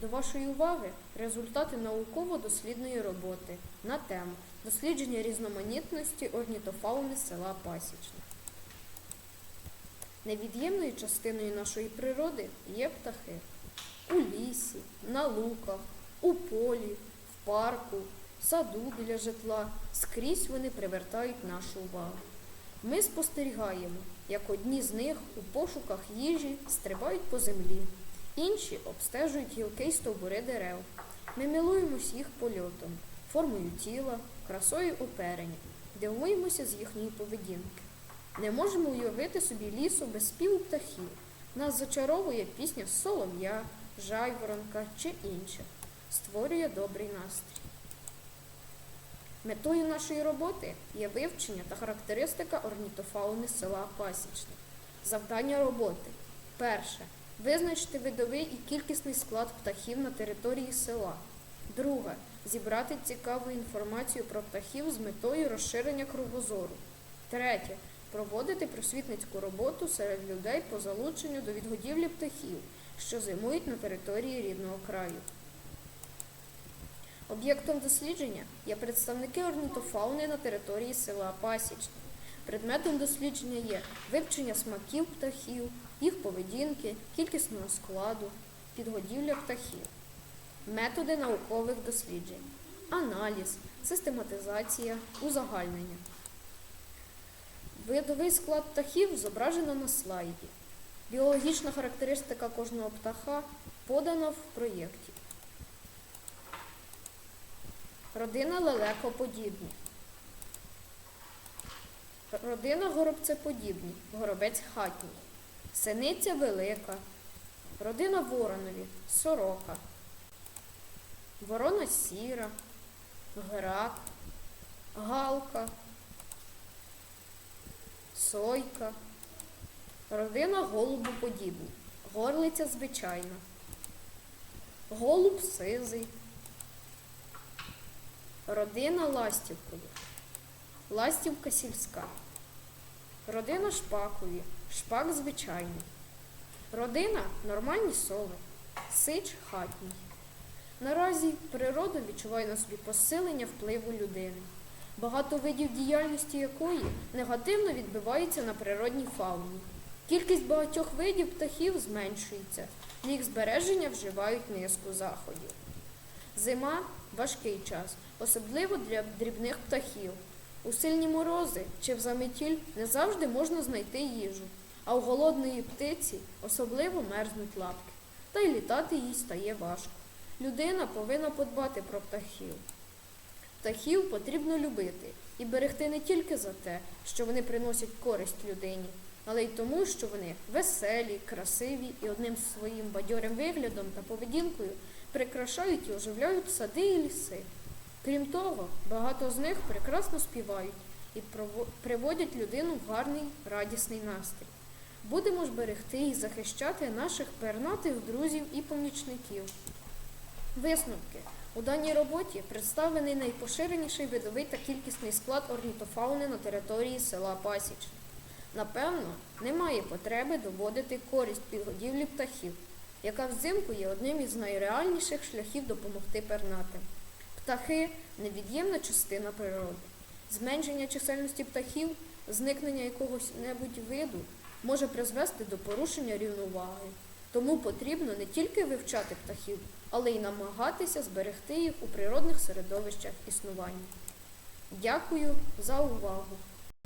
До вашої уваги результати науково-дослідної роботи на тему дослідження різноманітності орнітофауни села Пасічне. Невід'ємною частиною нашої природи є птахи. У лісі, на луках, у полі, в парку, в саду біля житла скрізь вони привертають нашу увагу. Ми спостерігаємо, як одні з них у пошуках їжі стрибають по землі, інші обстежують гілки й стовбури дерев. Ми милуємось їх польотом, формою тіла, красою оперення, дивуємося з їхньої поведінки. Не можемо уявити собі лісу без співу птахів. Нас зачаровує пісня солов'я, жайворонка чи інших, створює добрий настрій. Метою нашої роботи є вивчення та характеристика орнітофауни села Пасічне. Завдання роботи. Перше. Визначити видовий і кількісний склад птахів на території села. Друге. Зібрати цікаву інформацію про птахів з метою розширення кругозору. Третє. Проводити просвітницьку роботу серед людей по залученню до відгодівлі птахів, що зимують на території рідного краю. Об'єктом дослідження є представники орнітофауни на території села Пасічне. Предметом дослідження є вивчення смаків птахів, їх поведінки, кількісного складу, підгодівля птахів, методи наукових досліджень, аналіз, систематизація, узагальнення. Видовий склад птахів зображено на слайді. Біологічна характеристика кожного птаха подана в проєкті. Родина лелекоподібні. Родина горобцеподібні, горобець хатній. Синиця велика. Родина воронові, сорока. Ворона сіра, грак, галка, сойка. Родина голубоподібні, горлиця звичайна. Голуб сизий. Родина ластівкові. Ластівка сільська. Родина шпакові. Шпак звичайний. Родина нормальні сови. Сич хатній. Наразі природа відчуває на собі посилення впливу людини, багато видів діяльності якої негативно відбивається на природній фауні. Кількість багатьох видів птахів зменшується, їх збереження вживають низку заходів. Зима важкий час, особливо для дрібних птахів. У сильні морози чи в заметіль не завжди можна знайти їжу, а у голодної птиці особливо мерзнуть лапки, та й літати їй стає важко. Людина повинна подбати про птахів. Птахів потрібно любити і берегти не тільки за те, що вони приносять користь людині, але й тому, що вони веселі, красиві і одним своїм бадьорим виглядом та поведінкою прикрашають і оживляють сади і ліси. Крім того, багато з них прекрасно співають і приводять людину в гарний радісний настрій. Будемо ж берегти і захищати наших пернатих друзів і помічників. Висновки. У даній роботі представлений найпоширеніший видовий та кількісний склад орнітофауни на території села Пасічне. Напевно, немає потреби доводити користь підгодівлі птахів, яка взимку є одним із найреальніших шляхів допомогти пернатим. Птахи невід'ємна частина природи. Зменшення чисельності птахів, зникнення якогось небудь виду може призвести до порушення рівноваги. Тому потрібно не тільки вивчати птахів, але й намагатися зберегти їх у природних середовищах існування. Дякую за увагу!